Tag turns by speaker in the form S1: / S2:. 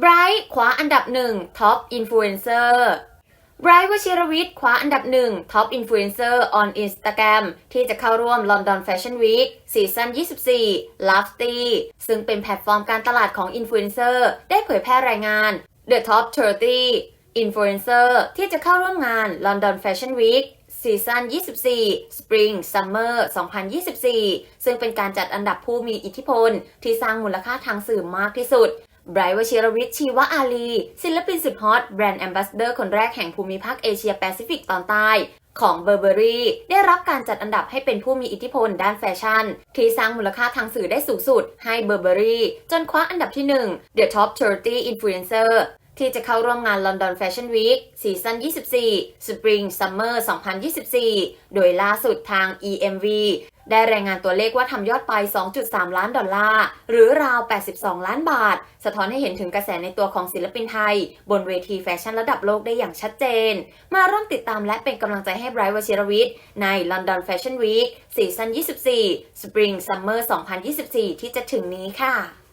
S1: ไบรท์คว้าอันดับหนึ่งท็อปอินฟลูเอนเซอร์ไบรท์วชิรวิทย์คว้าอันดับหนึ่งท็อปอินฟลูเอนเซอร์ on Instagram ที่จะเข้าร่วม London Fashion Week ซีซั่น24 Love t y ซึ่งเป็นแพลตฟอร์มการตลาดของอินฟลูเอนเซอร์ได้เผยแพร่รายงาน The Top 30อินฟลูเอนเซอร์ที่จะเข้าร่วมงาน London Fashion Week ซีซั่น24 Spring Summer 2024 ซึ่งเป็นการจัดอันดับผู้มีอิทธิพล ที่สร้างมูลค่าทางสื่อมากที่สุด ไบรท์วชิรวิทย์ชีวะอาลี ศิลปินสุดฮอต แบรนด์แอมบาสเดอร์คนแรกแห่งภูมิภาคเอเชียแปซิฟิกตอนใต้ของเบอร์เบอรี่ได้รับการจัดอันดับให้เป็นผู้มีอิทธิพลด้านแฟชั่น ที่สร้างมูลค่าทางสื่อได้สูงสุดให้เบอร์เบอรี่จนคว้าอันดับที่ 1 The Top 30 Influencer ที่จะเข้าร่วมงาน London Fashion Week ซีซั่น 24 Spring Summer 2024 โดยล่าสุดทาง EMV ได้รายงานตัวเลขว่าทำยอดไป 2.3 ล้านดอลลาร์ หรือราว 82 ล้านบาท สะท้อนให้เห็นถึงกระแสในตัวของศิลปินไทย บนเวทีแฟชั่นระดับโลกได้อย่างชัดเจน มาร่วมติดตามและเป็นกำลังใจให้ไบรท์วชิรวิทย์ใน London Fashion Week ซีซั่น24 Spring Summer 2024 ที่จะถึงนี้ค่ะ